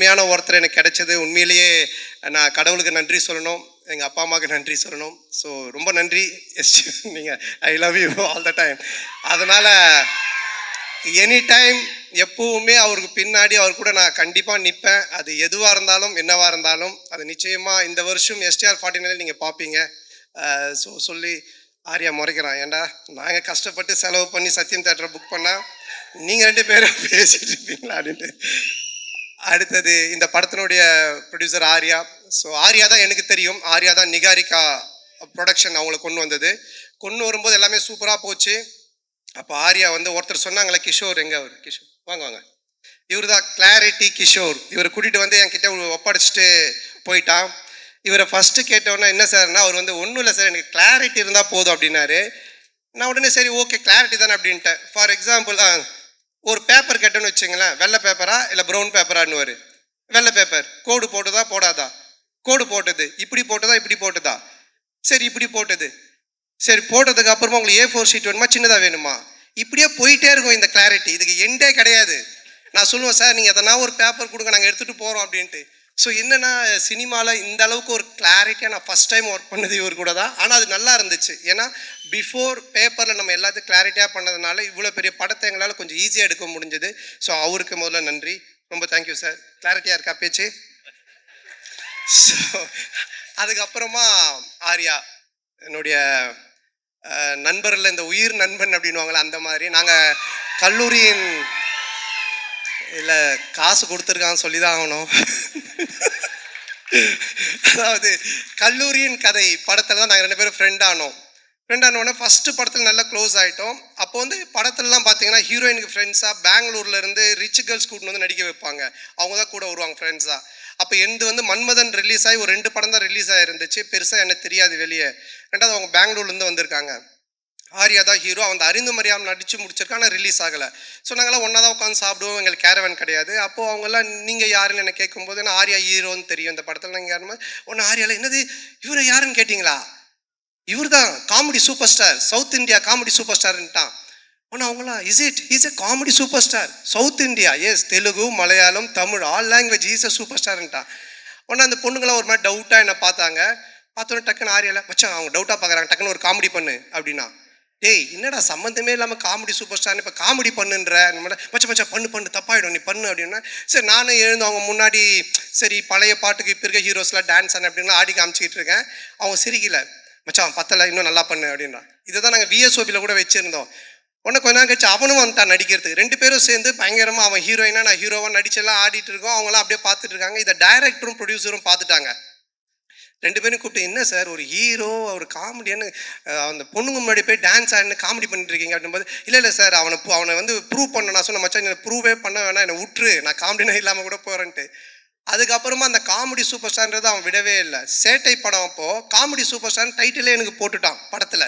அருமையான ஒருத்தர் எனக்கு கிடைச்சது. உண்மையிலேயே நான் கடவுளுக்கு நன்றி சொல்லணும். எங்கள் அப்பா அம்மாவுக்கு நன்றி சொல்லணும். ஸோ ரொம்ப நன்றி. எஸ் நீங்கள் I love you all the time அதனால் எனி டைம் எப்பவுமே அவருக்கு பின்னாடி அவர் கூட நான் கண்டிப்பாக நிற்பேன் அது எதுவாக இருந்தாலும் என்னவாக இருந்தாலும் அது நிச்சயமாக இந்த வருஷம் எஸ்டிஆர் ஃபார்ட்டி நைன் நீங்கள் பார்ப்பீங்க ஸோ சொல்லி ஆர்யா முறைக்கிறான். ஏன்டா நாங்கள் கஷ்டப்பட்டு செலவு பண்ணி சத்யம் தேட்டரை புக் பண்ணால் நீங்கள் ரெண்டு பேரும் பேசிட்டு இருப்பீங்களா அப்படின்ட்டு. அடுத்தது இந்த படத்தினுடைய ப்ரொடியூசர் ஆர்யா. ஸோ ஆர்யா தான் எனக்கு தெரியும். ஆர்யா தான் நிகாரிகா ப்ரொடக்ஷன் அவங்கள கொண்டு வந்தது. கொண்டு வரும்போது எல்லாமே சூப்பராக போச்சு. அப்போ ஆர்யா வந்து ஒருத்தர் சொன்னாங்களே கிஷோர் எங்கே அவர்? கிஷோர் வாங்க வாங்க. இவர் தான் கிளாரிட்டி கிஷோர். இவரை கூட்டிகிட்டு வந்து என்கிட்ட ஒப்படைச்சிட்டு போயிட்டான். இவரை ஃபஸ்ட்டு கேட்டோன்னே என்ன சார்னா அவர் வந்து ஒன்றும் இல்லை சார் எனக்கு கிளாரிட்டி இருந்தால் போதும் அப்படின்னாரு. நான் உடனே சரி ஓகே கிளாரிட்டி தானே அப்படின்ட்டேன். ஃபார் எக்ஸாம்பிள் ஒரு பேப்பர் போட்டேன்னு வச்சுங்களேன் வெள்ளை பேப்பரா இல்லை ப்ரௌன் பேப்பரான்னு வெள்ளை பேப்பர் கோடு போட்டுதா போடாதா? கோடு போட்டது இப்படி போட்டதா இப்படி போட்டதா? சரி இப்படி போட்டது. சரி போட்டதுக்கு அப்புறமா உங்களுக்கு ஏ ஃபோர் ஷீட் வேணுமா? சின்னதாக வேணுமா? இப்படியே போயிட்டே இருக்கும் இந்த கிளாரிட்டி இதுக்கு எண்டே கிடையாது. நான் சொல்லுவேன் சார் நீங்கள் எதனா ஒரு பேப்பர் கொடுங்க நாங்கள் எடுத்துகிட்டு போகிறோம் அப்படின்ட்டு. ஸோ என்னென்னா சினிமாவில் இந்த அளவுக்கு ஒரு கிளாரிட்டியாக நான் ஃபஸ்ட் டைம் ஒர்க் பண்ணது இவர் கூட தான். ஆனால் அது நல்லா இருந்துச்சு. ஏன்னா பிஃபோர் பேப்பரில் நம்ம எல்லாத்தையும் கிளாரிட்டியாக பண்ணதுனால இவ்வளோ பெரிய படத்தை எங்களால் கொஞ்சம் ஈஸியாக எடுக்க முடிஞ்சது. ஸோ அவருக்கு முதல்ல நன்றி. ரொம்ப தேங்க்யூ சார் கிளாரிட்டியாக இருக்கா பேச்சு? ஸோ அதுக்கப்புறமா ஆர்யா என்னுடைய நண்பரில் இந்த உயிர் நண்பன் அப்படின்வாங்களே அந்த மாதிரி. நாங்கள் கல்லூரியின் இல்லை காசு கொடுத்துருக்கான்னு சொல்லி தான் ஆகணும். அதாவது கல்லூரியின் கதை படத்தில் தான் நாங்கள் ரெண்டு பேரும் ஃப்ரெண்ட் ஆனோம். ஃப்ரெண்ட் ஆனோடனே ஃபஸ்ட்டு படத்தில் நல்லா க்ளோஸ் ஆகிட்டோம் அப்போ வந்து படத்துலலாம் பார்த்தீங்கன்னா ஹீரோயினுக்கு ஃப்ரெண்ட்ஸாக பெங்களூர்லேருந்து ரிச் கேர்ள்ஸ் கூட்டின்னு வந்து நடிக்க வைப்பாங்க. அவங்க தான் கூட வருவாங்க ஃப்ரெண்ட்ஸாக அப்போ எந்த வந்து மன்மதன் ரிலீஸ் ஆகி ஒரு ரெண்டு படம் தான் ரிலீஸ் ஆகிருந்துச்சு பெருசாக எனக்கு தெரியாது வெளியே. ரெண்டாவது அவங்க பெங்களூர்லேருந்து வந்திருக்காங்க. ஆரியா தான் ஹீரோ அவன் அறிந்து மரியாமல் நடித்து முடிச்சிருக்கான் ஆனால் ரிலீஸ் ஆகலை. ஸோ நாங்களாம் ஒன்றா தான் உட்காந்து சாப்பிடுவோம். எங்களுக்கு கேரவன் கிடையாது. அப்போது அவங்கெல்லாம் நீங்கள் யாருன்னு என்ன கேட்கும்போது நான் ஆர்யா ஹீரோன்னு தெரியும். இந்த படத்தில் நீங்கள் யாருமே ஒன்று ஆரியாவில் என்னது? இவரை யாருன்னு கேட்டிங்களா? இவர் தான் comedy super star South India comedy super ஸ்டார்ன்ட்டான் ஒன்று அவங்களாம் is it is a comedy super star South India yes Telugu Malayalam Tamil all language is a super ஸ்டார்ன்ட்டான் ஒன்று அந்த பொண்ணுங்களாம் ஒரு மாதிரி டவுட்டாக என்னை பார்த்தாங்க. பார்த்தோன்னே டக்குன்னு ஆரியாவில் மச்சான் அவங்க டவுட்டாக பார்க்குறாங்க. டக்குன்னு ஒரு காமெடி பண்ணு அப்படின்னா. டேய் என்னடா சம்மந்தமே இல்லாமல் காமெடி சூப்பர் ஸ்டார் இப்போ காமெடி பண்ணுன்ற? மச்ச மாதிரி, பண்ணு பண்ணு தப்பாயிடும். நீ பண்ணு அப்படின்னா சரி நானும் எழுந்து அவங்க முன்னாடி சரி பழைய பாட்டுக்கு இப்போ இருக்க ஹீரோஸ்லாம் டான்ஸ் ஆன அப்படின்னு ஆடி காமிச்சிக்கிட்டு இருக்கேன். அவங்க சிரிக்கல. மச்சான் பத்தலை இன்னும் நல்லா பண்ணு அப்படின்னா. இதை தான் நாங்கள் விஎஸ்ஓபியில் கூட வச்சுருந்தோம். உடனே கொஞ்ச நேரம் கழிச்சு அவனும் வந்துட்டான் நடிக்கிறதுக்கு. ரெண்டு பேரும் சேர்ந்து பயங்கரமாக அவன் ஹீரோயினா நான் ஹீரோவாக நடிச்செல்லாம் ஆடிட்டு இருக்கோம். அவங்களாம் அப்படியே பார்த்துட்டு இருக்காங்க. இதை டைரக்டரும் ப்ரொடியூசரும் பார்த்துட்டாங்க. ரெண்டு பேரும் கூப்பிட்டு என்ன சார் ஒரு ஹீரோ ஒரு காமெடியான்னு அந்த பொண்ணுங்க முன்னாடி போய் டான்ஸ் ஆடினு காமெடி பண்ணிட்டு இருக்கீங்க அப்படின்போது இல்லை இல்லை சார் அவனை அவனை வந்து ப்ரூவ் பண்ண நான் சொன்ன மச்சான் என்ன ப்ரூவே பண்ண வேணாம் என்னை விட்டுரு நான் காமெடினா இல்லாமல் கூட போகிறேன்ட்டு அதுக்கப்புறமா அந்த காமெடி சூப்பர் ஸ்டார்ன்றது அவன் விடவே இல்லை. சேட்டை படம் அப்போது காமெடி சூப்பர் ஸ்டார் டைட்டிலே எனக்கு போட்டுட்டான் படத்தில்.